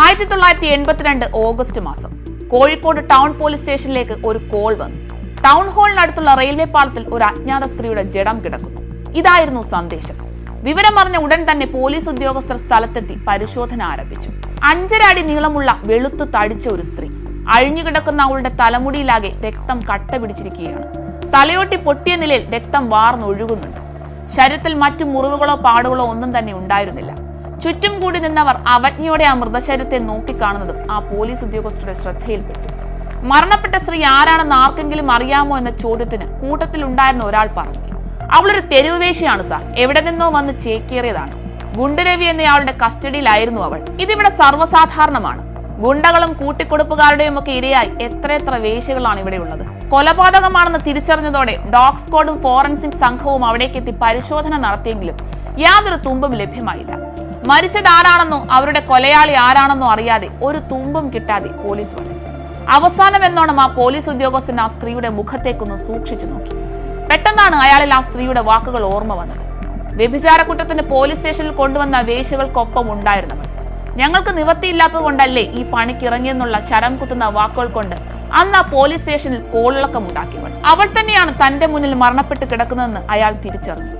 ആയിരത്തി തൊള്ളായിരത്തി എൺപത്തിരണ്ട് ഓഗസ്റ്റ് മാസം കോഴിക്കോട് ടൗൺ പോലീസ് സ്റ്റേഷനിലേക്ക് ഒരു കോൾ വന്നു. ടൗൺ ഹാളിനടുത്തുള്ള റെയിൽവേ പാളത്തിൽ ഒരു അജ്ഞാത സ്ത്രീയുടെ ജഡം കിടക്കുന്നു. ഇതായിരുന്നു സന്ദേശം. വിവരമറിഞ്ഞ ഉടൻ തന്നെ പോലീസ് ഉദ്യോഗസ്ഥർ സ്ഥലത്തെത്തി പരിശോധന ആരംഭിച്ചു. അഞ്ചര അടി നീളമുള്ള വെളുത്തു തടിച്ച ഒരു സ്ത്രീ അഴിഞ്ഞുകിടക്കുന്ന അവളുടെ തലമുടിയിലാകെ രക്തം കട്ട പിടിച്ചിരിക്കുകയാണ്. തലയോട്ടി പൊട്ടിയ നിലയിൽ രക്തം വാർന്നൊഴുകുന്നുണ്ട്. ശരീരത്തിൽ മറ്റു മുറിവുകളോ പാടുകളോ ഒന്നും തന്നെ ഉണ്ടായിരുന്നില്ല. ചുറ്റും കൂടി നിന്നവർ അവജ്ഞയോടെ ആ മൃതശരീരത്തെ നോക്കിക്കാണുന്നതും ആ പോലീസ് ഉദ്യോഗസ്ഥരുടെ ശ്രദ്ധയിൽപ്പെട്ടു. മരണപ്പെട്ട സ്ത്രീ ആരാണെന്ന് ആർക്കെങ്കിലും അറിയാമോ എന്ന ചോദ്യത്തിന് കൂട്ടത്തിൽ ഉണ്ടായിരുന്ന ഒരാൾ പറഞ്ഞു അവളൊരു തെരുവുവേശിയാണ് സാർ. എവിടെ നിന്നോ വന്ന് ചേക്കേറിയതാണ്. ഗുണ്ടരവി എന്നയാളുടെ കസ്റ്റഡിയിലായിരുന്നു അവൾ. ഇതിവിടെ സർവസാധാരണമാണ്. ഗുണ്ടകളും കൂട്ടിക്കൊടുപ്പുകാരുടെയും ഒക്കെ ഇരയായി എത്രയെത്ര വേശികളാണ് ഇവിടെയുള്ളത് കൊലപാതകമാണെന്ന് തിരിച്ചറിഞ്ഞതോടെ ഡോഗ് സ്ക്വാഡും ഫോറൻസിക് സംഘവും അവിടേക്കെത്തി പരിശോധന നടത്തിയെങ്കിലും യാതൊരു തുമ്പും ലഭ്യമായില്ല. മരിച്ചത് ആരാണെന്നോ അവരുടെ കൊലയാളി ആരാണെന്നോ അറിയാതെ ഒരു തുമ്പും കിട്ടാതെ പോലീസ് വന്നു. അവസാനം എന്നോണം ആ പോലീസ് ഉദ്യോഗസ്ഥൻ ആ സ്ത്രീയുടെ മുഖത്തേക്കൊന്ന് സൂക്ഷിച്ചു നോക്കി. പെട്ടെന്നാണ് അയാളിൽ ആ സ്ത്രീയുടെ വാക്കുകൾ ഓർമ്മ വന്നത്. വ്യഭിചാര കുറ്റത്തിന് പോലീസ് സ്റ്റേഷനിൽ കൊണ്ടുവന്ന വേശികൾക്കൊപ്പം ഉണ്ടായിരുന്നവർ ഞങ്ങൾക്ക് നിവൃത്തിയില്ലാത്തത് കൊണ്ടല്ലേ ഈ പണിക്കിറങ്ങിയെന്നുള്ള ശരം കുത്തുന്ന വാക്കുകൾ കൊണ്ട് അന്ന് ആ പോലീസ് സ്റ്റേഷനിൽ കോളിളക്കമുണ്ടാക്കിയവൾ അവൾ തന്നെയാണ് തന്റെ മുന്നിൽ മരണപ്പെട്ട് കിടക്കുന്നതെന്ന് അയാൾ തിരിച്ചറിഞ്ഞു.